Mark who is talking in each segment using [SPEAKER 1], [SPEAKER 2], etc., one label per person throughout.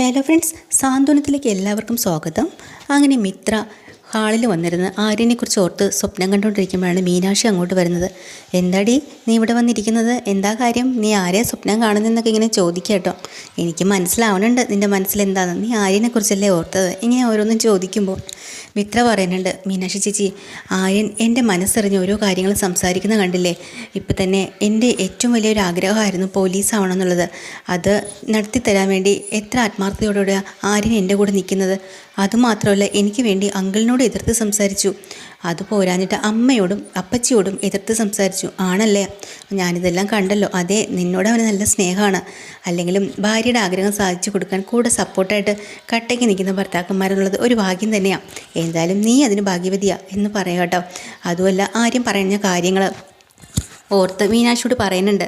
[SPEAKER 1] Hello friends സാന്ത്വനത്തിലേക്ക് എല്ലാവർക്കും സ്വാഗതം. അങ്ങനെ മിത്ര ഹാളിൽ വന്നിരുന്ന് ആര്യനെക്കുറിച്ച് ഓർത്ത് സ്വപ്നം കണ്ടുകൊണ്ടിരിക്കുമ്പോഴാണ് മീനാക്ഷി അങ്ങോട്ട് വരുന്നത്. എന്താടി നീ ഇവിടെ വന്നിരിക്കുന്നത്? എന്താ കാര്യം? നീ ആരെയാ സ്വപ്നം കാണുന്നതെന്നൊക്കെ ഇങ്ങനെ ചോദിക്കുക കേട്ടോ. എനിക്ക് മനസ്സിലാവണുണ്ട് നിന്റെ മനസ്സിലെന്താണെന്ന്. നീ ആര്യനെക്കുറിച്ചല്ലേ ഓർത്തത്? ഇങ്ങനെ ഓരോന്നും ചോദിക്കുമ്പോൾ. മിത്ര പറയുന്നുണ്ട് മീനാക്ഷി ചേച്ചി ആര്യൻ എന്റെ മനസ്സറിഞ്ഞ് ഓരോ കാര്യങ്ങൾ സംസാരിക്കുന്ന കണ്ടില്ലേ? ഇപ്പം തന്നെ എന്റെ ഏറ്റവും വലിയൊരു ആഗ്രഹമായിരുന്നു പോലീസ് ആവണമെന്നുള്ളത് അത് നടത്തിത്തരാൻ വേണ്ടി എത്ര ആത്മാർത്ഥതയോടെ ആര്യൻ എന്റെ കൂടെ നിൽക്കുന്നത്. അതുമാത്രമല്ല എനിക്ക് വേണ്ടി അങ്കിളിനോട് എതിർത്ത് സംസാരിച്ചു. അത് പോരാഞ്ഞിട്ട് അമ്മയോടും അപ്പച്ചിയോടും എതിർത്ത് സംസാരിച്ചു. ആണല്ലേ? ഞാനിതെല്ലാം കണ്ടല്ലോ. അതെ നിന്നോട് അവന് നല്ല സ്നേഹമാണ്. അല്ലെങ്കിലും ഭാര്യയുടെ ആഗ്രഹം സാധിച്ചു കൊടുക്കാൻ കൂടെ സപ്പോർട്ടായിട്ട് കട്ടയ്ക്ക് നിൽക്കുന്ന ഭർത്താക്കന്മാരെന്നുള്ളത് ഒരു ഭാഗ്യം തന്നെയാണ് എന്തായാലും നീ അതിന് ഭാഗ്യവതിയാ എന്ന് പറയാം കേട്ടോ. അതുമല്ല ആര്യം പറയുന്ന കാര്യങ്ങൾ ഓർത്ത് മീനാക്ഷിയോട് പറയുന്നുണ്ട്.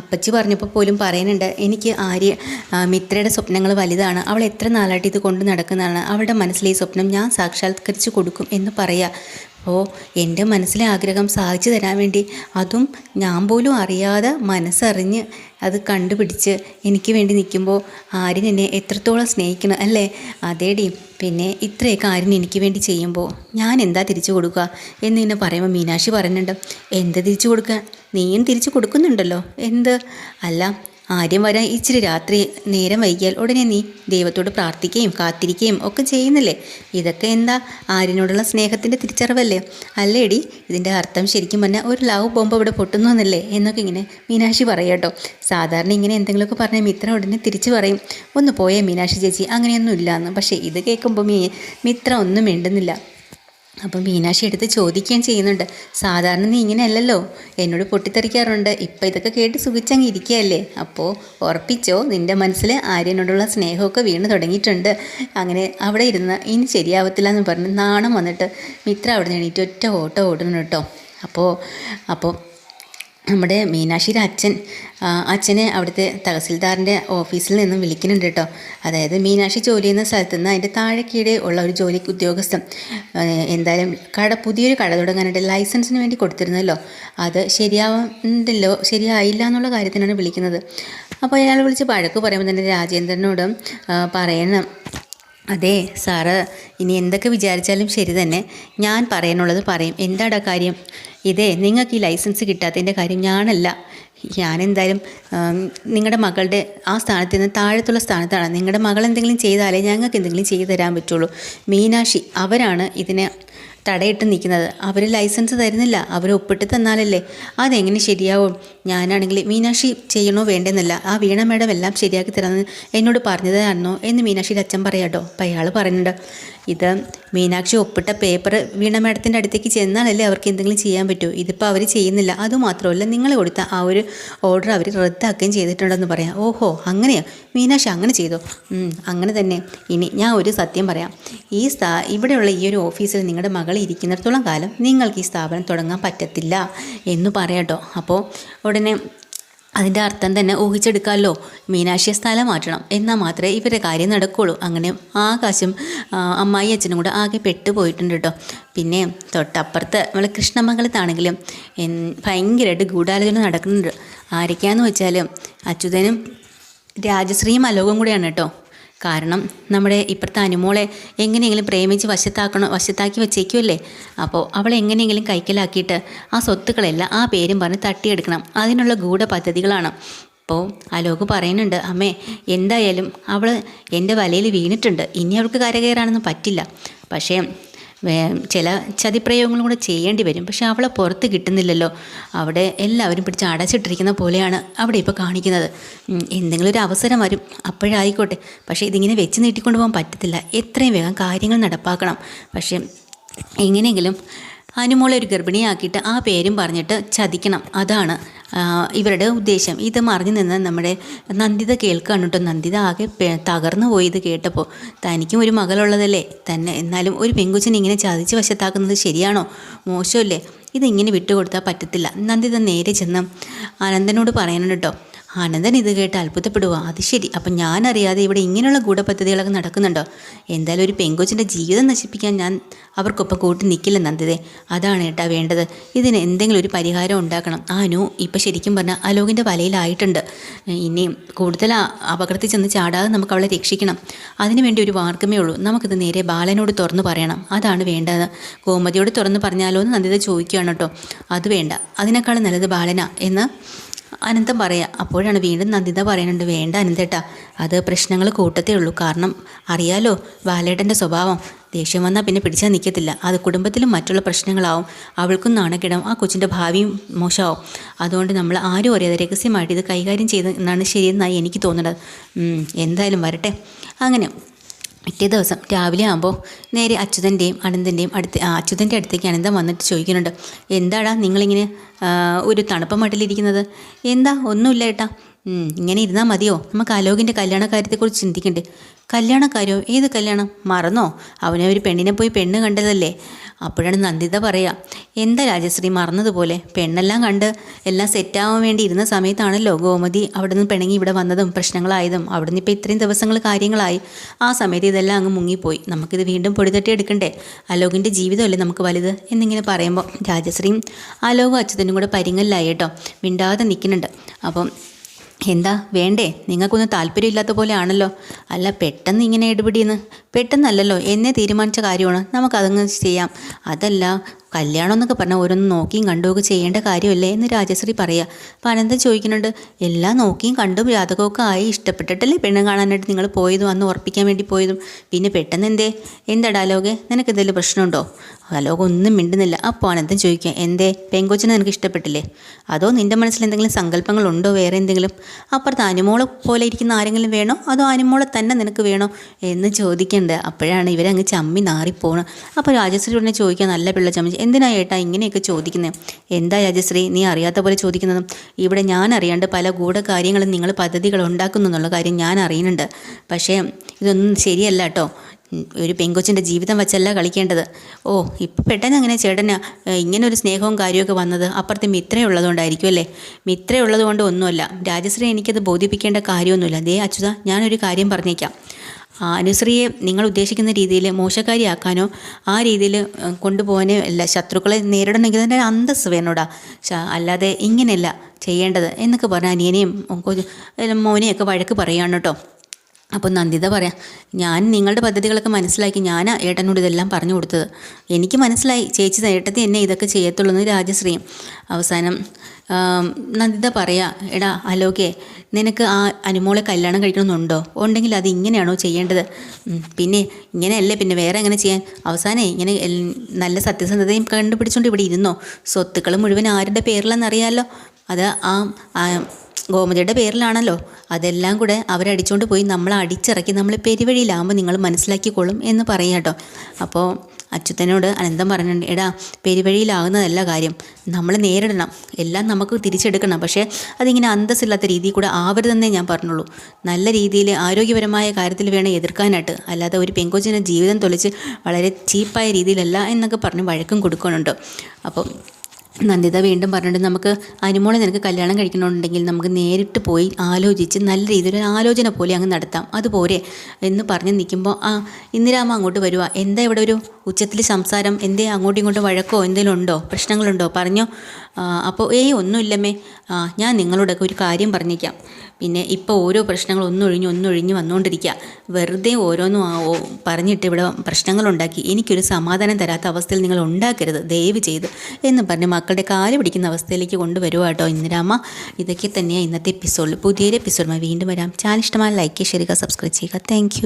[SPEAKER 1] അപ്പച്ചി പറഞ്ഞപ്പോൾ പോലും പറയുന്നുണ്ട് എനിക്ക് ആര്യ മിത്രയുടെ സ്വപ്നങ്ങൾ വലുതാണ്. അവൾ എത്ര നാളായിട്ട് ഇത് കൊണ്ട് നടക്കുന്നതാണ്. അവളുടെ മനസ്സിലെ ഈ സ്വപ്നം ഞാൻ സാക്ഷാത്കരിച്ച് കൊടുക്കും എന്ന് പറയുക അപ്പോൾ എന്റെ മനസ്സിലെ ആഗ്രഹം സാധിച്ചു തരാൻ വേണ്ടി അതും ഞാൻ പോലും അറിയാതെ മനസ്സറിഞ്ഞ് അത് കണ്ടുപിടിച്ച് എനിക്ക് വേണ്ടി നിൽക്കുമ്പോൾ ആര്യൻ എന്നെ എത്രത്തോളം സ്നേഹിക്കണം അല്ലേ? അതേടി പിന്നെ ഇത്രയൊക്കെ കാര്യം എനിക്ക് വേണ്ടി ചെയ്യുമ്പോൾ. ഞാൻ എന്താ തിരിച്ചു കൊടുക്കുക? എന്ന് ഇങ്ങനെ പറയുമ്പോൾ മീനാക്ഷി പറയുന്നുണ്ട് എന്ത് തിരിച്ചു കൊടുക്കാൻ? നീയും തിരിച്ചു കൊടുക്കുന്നുണ്ടല്ലോ. എന്ത്? അല്ല ആര്യം വരാൻ ഇച്ചിരി രാത്രി നേരം വൈകിയാൽ ഉടനെ നീ ദൈവത്തോട് പ്രാർത്ഥിക്കുകയും കാത്തിരിക്കുകയും ഒക്കെ ചെയ്യുന്നില്ലേ? ഇതൊക്കെ എന്താ ആര്യനോടുള്ള സ്നേഹത്തിന്റെ തിരിച്ചറിവല്ലേ? അല്ലേടി ഇതിന്റെ അർത്ഥം ശരിക്കും പറഞ്ഞാൽ ഒരു ലവ് ബോംബ് ഇവിടെ പൊട്ടുന്നു എന്നല്ലേ? എന്നൊക്കെ ഇങ്ങനെ മീനാക്ഷി പറയാട്ടോ സാധാരണ ഇങ്ങനെ എന്തെങ്കിലുമൊക്കെ പറഞ്ഞാൽ മിത്ര ഉടനെ തിരിച്ചു പറയും. ഒന്ന് പോയേ മീനാക്ഷി ചേച്ചി അങ്ങനെയൊന്നും ഇല്ലയെന്ന് പക്ഷേ ഇത് കേൾക്കുമ്പോൾ മീ മിത്ര ഒന്നും മിണ്ടുന്നില്ല. അപ്പം മീനാക്ഷി എടുത്ത് ചോദിക്കുകയും ചെയ്യുന്നുണ്ട്. സാധാരണ നീ ഇങ്ങനെയല്ലല്ലോ. എന്നോട് പൊട്ടിത്തെറിക്കാറുണ്ട്. ഇപ്പം ഇതൊക്കെ കേട്ട് സുഖിച്ചങ്ങ് ഇരിക്കുകയല്ലേ? അപ്പോൾ ഉറപ്പിച്ചോ? നിന്റെ മനസ്സിൽ ആര്യനോടുള്ള സ്നേഹമൊക്കെ വീണ് തുടങ്ങിയിട്ടുണ്ട്. അങ്ങനെ അവിടെ ഇരുന്ന് ഇനി ശരിയാവത്തില്ല എന്ന് പറഞ്ഞ് നാണം വന്നിട്ട് മിത്ര അവിടെ നിന്ന് എണീറ്റ് ഒറ്റ ഓട്ടം ഓടുന്നു കേട്ടോ. അപ്പോൾ അപ്പോൾ നമ്മുടെ മീനാക്ഷിയുടെ അച്ഛൻ അച്ഛനെ അവിടുത്തെ തഹസിൽദാറിന്റെ ഓഫീസിൽ നിന്നും വിളിക്കുന്നുണ്ട് കേട്ടോ. അതായത് മീനാക്ഷി ജോലി ചെയ്യുന്ന സ്ഥലത്ത് നിന്ന് അതിന്റെ താഴെക്കീടെ ഉള്ള ഒരു ജോലി ഉദ്യോഗസ്ഥൻ എന്തായാലും കട പുതിയൊരു കട തുടങ്ങാനായിട്ട് ലൈസൻസിന് വേണ്ടി കൊടുത്തിരുന്നല്ലോ. അത് ശരിയാവുന്നില്ലോ ശരിയായില്ല എന്നുള്ള കാര്യത്തിനാണ് വിളിക്കുന്നത്. അപ്പോൾ അയാൾ വിളിച്ച് വഴക്ക് പറയുമ്പോൾ തന്നെ രാജേന്ദ്രനോടും പറയണം. അതെ സാറ് ഇനി എന്തൊക്കെ വിചാരിച്ചാലും ശരി തന്നെ. ഞാൻ പറയാനുള്ളത് പറയും. എന്താടാ കാര്യം? ഇതേ നിങ്ങൾക്ക് ഈ ലൈസൻസ് കിട്ടാത്തതിന്റെ കാര്യം ഞാനല്ല. ഞാനെന്തായാലും നിങ്ങളുടെ മകളുടെ ആ സ്ഥാനത്ത് നിന്ന് താഴത്തുള്ള സ്ഥാനത്താണ്. നിങ്ങളുടെ മകൾ എന്തെങ്കിലും ചെയ്താലേ ഞങ്ങൾക്ക് എന്തെങ്കിലും ചെയ്തു തരാൻ പറ്റുള്ളൂ. മീനാക്ഷി അവരാണ് ഇതിനെ തടയിട്ട് നിൽക്കുന്നത്. അവർ ലൈസൻസ് തരുന്നില്ല. അവർ ഒപ്പിട്ട് തന്നാലല്ലേ? അതെങ്ങനെ ശരിയാവും? ഞാനാണെങ്കിൽ മീനാക്ഷി ചെയ്യണോ വേണ്ടെന്നല്ല. ആ വീണ മേഡം എല്ലാം ശരിയാക്കി തരാമെന്ന് എന്നോട് പറഞ്ഞതായിരുന്നോ എന്ന് മീനാക്ഷിയുടെ അച്ഛൻ പറയാട്ടോ. അപ്പം അയാൾ പറയുന്നുണ്ട് ഇത് മീനാക്ഷി ഒപ്പിട്ട പേപ്പർ വീണ മേഡത്തിന്റെ അടുത്തേക്ക് ചെന്നാലല്ലേ അവർക്ക് എന്തെങ്കിലും ചെയ്യാൻ പറ്റൂ. ഇതിപ്പോൾ അവർ ചെയ്യുന്നില്ല. അതുമാത്രമല്ല നിങ്ങൾ കൊടുത്ത ആ ഒരു ഓർഡർ അവർ റദ്ദാക്കുകയും ചെയ്തിട്ടുണ്ടെന്ന് പറയാം. ഓഹോ അങ്ങനെയാ? മീനാക്ഷി അങ്ങനെ ചെയ്തോ. അങ്ങനെ തന്നെ. ഇനി ഞാൻ ഒരു സത്യം പറയാം. ഈ സ്ഥാ ഇവിടെയുള്ള ഈ ഒരു ഓഫീസിൽ നിങ്ങളുടെ മകൾ ഇരിക്കുന്നിടത്തോളം കാലം നിങ്ങൾക്ക് ഈ സ്ഥാപനം തുടങ്ങാൻ പറ്റത്തില്ല എന്ന് പറയാട്ടോ അപ്പോൾ ഉടനെ അതിന്റെ അർത്ഥം തന്നെ ഊഹിച്ചെടുക്കാമല്ലോ മീനാക്ഷിയെ സ്ഥലം മാറ്റണം. എന്നാൽ മാത്രമേ ഇവരുടെ കാര്യം നടക്കുകയുള്ളൂ അങ്ങനെ ആകാശം അമ്മായി അച്ഛനും കൂടെ ആകെ പെട്ടുപോയിട്ടുണ്ട് കേട്ടോ. പിന്നെ തൊട്ടപ്പുറത്ത് നമ്മൾ കൃഷ്ണമംഗലത്താണെങ്കിലും ഭയങ്കരമായിട്ട് ഗൂഢാലോചന നടക്കുന്നുണ്ട്. ആരൊക്കെയാന്ന് വെച്ചാൽ അച്യുതനും രാജശ്രീയും അലോകം കൂടെയാണ് കേട്ടോ. കാരണം നമ്മുടെ ഇപ്പുറത്തെ അനുമോളെ എങ്ങനെയെങ്കിലും പ്രേമിച്ച് വശത്താക്കണോ വശത്താക്കി വെച്ചേക്കുമല്ലേ അപ്പോൾ അവളെ എങ്ങനെയെങ്കിലും കൈക്കലാക്കിയിട്ട് ആ സ്വത്തുക്കളെല്ലാം ആ പേരും പറഞ്ഞ് തട്ടിയെടുക്കണം. അതിനുള്ള ഗൂഢ പദ്ധതികളാണ് അപ്പോൾ അലോക് പറയുന്നുണ്ട് അമ്മേ എന്തായാലും അവൾ എന്റെ വലയിൽ വീണിട്ടുണ്ട്. ഇനി അവൾക്ക് കരകയറാനൊന്നും പറ്റില്ല. പക്ഷേ ചില ചതിപ്രയോഗങ്ങളും കൂടെ ചെയ്യേണ്ടി വരും. പക്ഷെ അവളെ പുറത്ത് കിട്ടുന്നില്ലല്ലോ. അവിടെ എല്ലാവരും പിടിച്ച് അടച്ചിട്ടിരിക്കുന്ന പോലെയാണ് അവിടെ ഇപ്പോൾ കാണിക്കുന്നത്. എന്തെങ്കിലും ഒരു അവസരം വരും. അപ്പോഴായിക്കോട്ടെ. പക്ഷേ ഇതിങ്ങനെ വെച്ച് നീട്ടിക്കൊണ്ട് പോകാൻ പറ്റത്തില്ല. എത്രയും വേഗം കാര്യങ്ങൾ നടപ്പാക്കണം. പക്ഷേ എങ്ങനെയെങ്കിലും അനുമോളെ ഒരു ഗർഭിണിയാക്കിയിട്ട് ആ പേരും പറഞ്ഞിട്ട് ചതിക്കണം. അതാണ് ഇവരുടെ ഉദ്ദേശം. ഇത് മറിഞ്ഞു നിന്ന് നമ്മുടെ നന്ദിത കേൾക്കുകയാണ് കേട്ടോ നന്ദിത ആകെ തകർന്നു പോയി ഇത് കേട്ടപ്പോൾ തനിക്കും ഒരു മകളുള്ളതല്ലേ? തന്നെ എന്നാലും ഒരു പെങ്കുച്ചിനെ ഇങ്ങനെ ചതിച്ച് വശത്താക്കുന്നത് ശരിയാണോ? മോശമല്ലേ? ഇതിങ്ങനെ വിട്ടുകൊടുത്താൽ പറ്റത്തില്ല. നന്ദിത നേരെ ചെന്ന് അനന്തനോട് പറയണം കേട്ടോ അനന്തൻ ഇത് കേട്ട് അത്ഭുതപ്പെടുക അത് ശരി. അപ്പം ഞാനറിയാതെ ഇവിടെ ഇങ്ങനെയുള്ള ഗൂഢപദ്ധതികളൊക്കെ നടക്കുന്നുണ്ടോ? എന്തായാലും ഒരു പെങ്കൊച്ചിന്റെ ജീവിതം നശിപ്പിക്കാൻ ഞാൻ അവർക്കൊപ്പം കൂട്ടി നിൽക്കില്ല നന്ദിതേ. അതാണ് ഏട്ടാ വേണ്ടത്. ഇതിന് എന്തെങ്കിലും ഒരു പരിഹാരം ഉണ്ടാക്കണം. ആനു ഇപ്പം ശരിക്കും പറഞ്ഞാൽ അലോകിന്റെ വലയിലായിട്ടുണ്ട്. ഇനിയും കൂടുതൽ അപകടത്തിൽ ചെന്ന് ചാടാതെ നമുക്ക് അവളെ രക്ഷിക്കണം. അതിനുവേണ്ടി ഒരു മാർഗമേ ഉള്ളൂ. നമുക്കിത് നേരെ ബാലനോട് തുറന്ന് പറയണം. അതാണ് വേണ്ടത്. കോമതിയോട് തുറന്ന് പറഞ്ഞാലോ എന്ന് നന്ദിത ചോദിക്കുകയാണ് കേട്ടോ. അത് വേണ്ട. അതിനേക്കാളും നല്ലത് ബാലന എന്ന് അനന്തം പറയാം അപ്പോഴാണ് വീണ്ടും നന്ദിത പറയുന്നുണ്ട് വേണ്ട അനന്തേട്ടാ അത് പ്രശ്നങ്ങൾ കൂട്ടത്തേ ഉള്ളൂ. കാരണം അറിയാലോ ബാലേട്ടന്റെ സ്വഭാവം. ദേഷ്യം വന്നാൽ പിന്നെ പിടിച്ചാൽ നിൽക്കത്തില്ല അത് കുടുംബത്തിലും മറ്റുള്ള പ്രശ്നങ്ങളാവും. അവൾക്കും നാണക്കിടം. ആ കൊച്ചിന്റെ ഭാവിയും മോശമാവും. അതുകൊണ്ട് നമ്മൾ ആരും അറിയാതെ രഹസ്യമായിട്ട് ഇത് കൈകാര്യം ചെയ്ത് എന്നാണ് ശരിയെന്നായി എനിക്ക് തോന്നുന്നത്. എന്തായാലും വരട്ടെ. അങ്ങനെ പിറ്റേ ദിവസം രാവിലെ ആകുമ്പോൾ നേരെ അച്യുതന്റെയും അനന്തന്റെയും അടുത്ത് അച്യുതന്റെ അടുത്തേക്ക് അനന്തം വന്നിട്ട് ചോദിക്കുന്നുണ്ട് എന്താടാ നിങ്ങളിങ്ങനെ ഒരു തണുപ്പ് മട്ടിലിരിക്കുന്നത്? എന്താ? ഒന്നുമില്ല ഏട്ടാ. ഇങ്ങനെ ഇരുന്നാൽ മതിയോ? നമുക്ക് അലോകിന്റെ കല്യാണ കാര്യത്തെക്കുറിച്ച് ചിന്തിക്കണ്ടേ? കല്യാണക്കാരോ ഏത് കല്യാണം? മറന്നോ? അവനെ ഒരു പെണ്ണിനെ പോയി പെണ്ണ് കണ്ടതല്ലേ? അപ്പോഴാണ് നന്ദിത പറയാ എന്താ രാജശ്രീ മറന്നതുപോലെ? പെണ്ണെല്ലാം കണ്ട് എല്ലാം സെറ്റാവാൻ വേണ്ടി ഇരുന്ന സമയത്താണല്ലോ ഗോമതി അവിടെ നിന്ന് പിണങ്ങി ഇവിടെ വന്നതും പ്രശ്നങ്ങളായതും. അവിടെ നിന്ന് ഇപ്പോൾ ഇത്രയും ദിവസങ്ങൾ കാര്യങ്ങളായി. ആ സമയത്ത് ഇതെല്ലാം അങ്ങ് മുങ്ങിപ്പോയി. നമുക്കിത് വീണ്ടും പൊടിതട്ടി എടുക്കണ്ടേ? അലോകിന്റെ ജീവിതമല്ലേ നമുക്ക് വലുത്? എന്നിങ്ങനെ പറയുമ്പോൾ രാജശ്രീയും അലോകും അച്യുതനും കൂടെ പരിങ്ങലിലായി കേട്ടോ. മിണ്ടാതെ നിൽക്കുന്നുണ്ട്. അപ്പം എന്താ വേണ്ടേ? നിങ്ങൾക്കൊന്നും താല്പര്യമില്ലാത്ത പോലെ ആണല്ലോ അല്ല പെട്ടെന്ന് ഇങ്ങനെ ഇടപെടിയെന്ന്. പെട്ടെന്നല്ലല്ലോ എന്നെ തീരുമാനിച്ച കാര്യമാണ്. നമുക്കതങ്ങ് ചെയ്യാം. അതല്ല കല്യാണം എന്നൊക്കെ പറഞ്ഞാൽ ഓരോന്ന് നോക്കിയും കണ്ടുമൊക്കെ ചെയ്യേണ്ട കാര്യമല്ലേ എന്ന് രാജശ്രീ പറയുക അപ്പം അനന്തൻ ചോദിക്കുന്നുണ്ട് എല്ലാം നോക്കിയും കണ്ടും ജാതകമൊക്കെ ആയി ഇഷ്ടപ്പെട്ടിട്ടല്ലേ പെണ്ണ് കാണാനായിട്ട് നിങ്ങൾ പോയതും അന്ന് ഉറപ്പിക്കാൻ വേണ്ടി പോയതും? പിന്നെ പെട്ടെന്ന് എന്തേ എന്താ ഡയലോഗ് നിനക്ക് എന്തെങ്കിലും പ്രശ്നമുണ്ടോ? ഡാലോഗ് ഒന്നും മിണ്ടുന്നില്ല. അപ്പോൾ അനന്ത ചോദിക്കുക എന്തേ? പെങ്കൊച്ചിനെ നിനക്ക് ഇഷ്ടപ്പെട്ടില്ലേ? അതോ നിന്റെ മനസ്സിൽ എന്തെങ്കിലും സങ്കല്പങ്ങളുണ്ടോ വേറെ എന്തെങ്കിലും? അപ്പുറത്ത് അനുമോളെ പോലെ ഇരിക്കുന്ന ആരെങ്കിലും വേണോ? അതോ അനുമോളെ തന്നെ നിനക്ക് വേണോ? എന്ന് ചോദിക്കേണ്ടത് അപ്പോഴാണ് ഇവരങ്ങ് ചമ്മി നാറിപ്പോണം. അപ്പോൾ രാജശ്രീ ഉടനെ ചോദിക്കുക നല്ല പിള്ള ചമ്മി. എന്തിനാ ഏട്ടാ ഇങ്ങനെയൊക്കെ ചോദിക്കുന്നത് എന്താ രാജശ്രീ നീ അറിയാത്ത പോലെ ചോദിക്കുന്നത്? ഇവിടെ ഞാൻ അറിയാണ്ട് പല ഗൂഢകാര്യങ്ങളും നിങ്ങൾ പദ്ധതികൾ ഉണ്ടാക്കുന്നു എന്നുള്ള കാര്യം ഞാൻ അറിയുന്നുണ്ട്. പക്ഷേ ഇതൊന്നും ശരിയല്ല കേട്ടോ. ഒരു പെങ്കൊച്ചിന്റെ ജീവിതം വെച്ചല്ല കളിക്കേണ്ടത്. ഓ ഇപ്പം പെട്ടെന്ന് അങ്ങനെ ചേട്ടന് ഇങ്ങനെ ഒരു സ്നേഹവും കാര്യമൊക്കെ വന്നത് അപ്പുറത്ത് മിത്രയുള്ളതുകൊണ്ടായിരിക്കും അല്ലേ? മിത്രയുള്ളതുകൊണ്ട് ഒന്നുമല്ല. രാജശ്രീ എനിക്കത് ബോധിപ്പിക്കേണ്ട കാര്യമൊന്നുമില്ല. ദേ അച്യുത ഞാനൊരു കാര്യം പറഞ്ഞേക്കാം. അനുശ്രീയെ നിങ്ങൾ ഉദ്ദേശിക്കുന്ന രീതിയിൽ മോശക്കാരിയാക്കാനോ ആ രീതിയിൽ കൊണ്ടുപോകാനോ അല്ല ശത്രുക്കളെ നേരിടണമെങ്കിൽ തന്നെ അന്തസ് വേണോടാ അല്ലാതെ ഇങ്ങനെയല്ല ചെയ്യേണ്ടത് എന്നൊക്കെ പറഞ്ഞാൽ അനിയനെയും മോനെയൊക്കെ വഴക്ക് പറയുകയാണ് കേട്ടോ. അപ്പോൾ നന്ദിത പറയാം ഞാൻ നിങ്ങളുടെ പദ്ധതികളൊക്കെ മനസ്സിലാക്കി ഞാൻ ഏട്ടനോട് ഇതെല്ലാം പറഞ്ഞു കൊടുത്തത്. എനിക്ക് മനസ്സിലായി ചേച്ചി ഏട്ടത്തി എന്നെ ഇതൊക്കെ ചെയ്യത്തുള്ളൂ എന്ന് രാജശ്രീയും അവസാനം നന്ദിത പറയാ എടാ അലോകെ നിനക്ക് ആ അനുമോളെ കല്യാണം കഴിക്കണമെന്നുണ്ടോ? ഉണ്ടെങ്കിൽ അത് ഇങ്ങനെയാണോ ചെയ്യേണ്ടത്? പിന്നെ ഇങ്ങനെയല്ലേ പിന്നെ വേറെ എങ്ങനെ ചെയ്യാൻ? അവസാനം ഇങ്ങനെ നല്ല സത്യസന്ധതയും കണ്ടുപിടിച്ചുകൊണ്ട് ഇവിടെ ഇരുന്നോ? സ്വത്തുക്കൾ മുഴുവൻ ആരുടെ പേരിലെന്നറിയാമല്ലോ അത് ആ ആ ഗോമതിയുടെ പേരിലാണല്ലോ. അതെല്ലാം കൂടെ അവരടിച്ചുകൊണ്ട് പോയി നമ്മളെ അടിച്ചിറക്കി നമ്മൾ പെരുവഴിയിലാകുമ്പോൾ നിങ്ങൾ മനസ്സിലാക്കിക്കോളും എന്ന് പറയും കേട്ടോ അപ്പോൾ അച്യുതനോട് അനന്തം പറഞ്ഞിട്ടുണ്ട് എടാ പെരുവഴിയിലാകുന്നതല്ല കാര്യം. നമ്മൾ നേരിടണം. എല്ലാം നമുക്ക് തിരിച്ചെടുക്കണം. പക്ഷേ അതിങ്ങനെ അന്തസ്സില്ലാത്ത രീതിയിൽ കൂടെ ആവരുതെന്നേ ഞാൻ പറഞ്ഞുള്ളൂ. നല്ല രീതിയിൽ ആരോഗ്യപരമായ കാര്യത്തിൽ വേണം എതിർക്കാനായിട്ട്. അല്ലാതെ ഒരു പെങ്കൊച്ചിന്റെ ജീവിതം തൊലിച്ച് വളരെ ചീപ്പായ രീതിയിലല്ല എന്നൊക്കെ പറഞ്ഞ് വഴക്കും കൊടുക്കുന്നുണ്ട്. അപ്പം നന്ദിത വീണ്ടും പറഞ്ഞിട്ട് നമുക്ക് അനുമോളെ നിനക്ക് കല്യാണം കഴിക്കണമെന്നുണ്ടെങ്കിൽ നമുക്ക് നേരിട്ട് പോയി ആലോചിച്ച് നല്ല രീതിയിൽ ഒരു ആലോചന പോലെ അങ്ങ് നടത്താം. അതുപോലെ എന്ന് പറഞ്ഞ് നിൽക്കുമ്പോൾ ആ ഇന്ദിരാമ അങ്ങോട്ട് വരുവാ. എന്താ ഇവിടെ ഒരു ഉച്ചത്തിൽ സംസാരം? എന്തേ അങ്ങോട്ടും ഇങ്ങോട്ടും വഴക്കോ? എന്തെങ്കിലും ഉണ്ടോ? പ്രശ്നങ്ങളുണ്ടോ? പറഞ്ഞോ. അപ്പോൾ ഏയ് ഒന്നുമില്ലമ്മേ. ഞാൻ നിങ്ങളോടൊക്കെ ഒരു കാര്യം പറഞ്ഞേക്കാം. പിന്നെ ഇപ്പോൾ ഓരോ പ്രശ്നങ്ങൾ ഒന്നൊഴിഞ്ഞ് ഒന്നൊഴിഞ്ഞ് വന്നുകൊണ്ടിരിക്കുക വെറുതെ ഓരോന്നും പറഞ്ഞിട്ട് ഇവിടെ പ്രശ്നങ്ങളുണ്ടാക്കി എനിക്കൊരു സമാധാനം തരാത്ത അവസ്ഥയിൽ നിങ്ങൾ ഉണ്ടാക്കരുത്. ദയവ് ചെയ്ത് എന്ന് പറഞ്ഞ് മക്കളുടെ കാൽ പിടിക്കുന്ന അവസ്ഥയിലേക്ക് കൊണ്ടുവരുക കേട്ടോ ഇന്ദിരാമ്മ. ഇതൊക്കെ തന്നെയാണ് ഇന്നത്തെ എപ്പിസോഡിൽ പുതിയൊരു എപ്പിസോഡുമായി വീണ്ടും വരാം. ചാനൽ ഇഷ്ടമായ ലൈക്ക് ചെയ്യുക സബ്സ്ക്രൈബ് ചെയ്യുക. താങ്ക്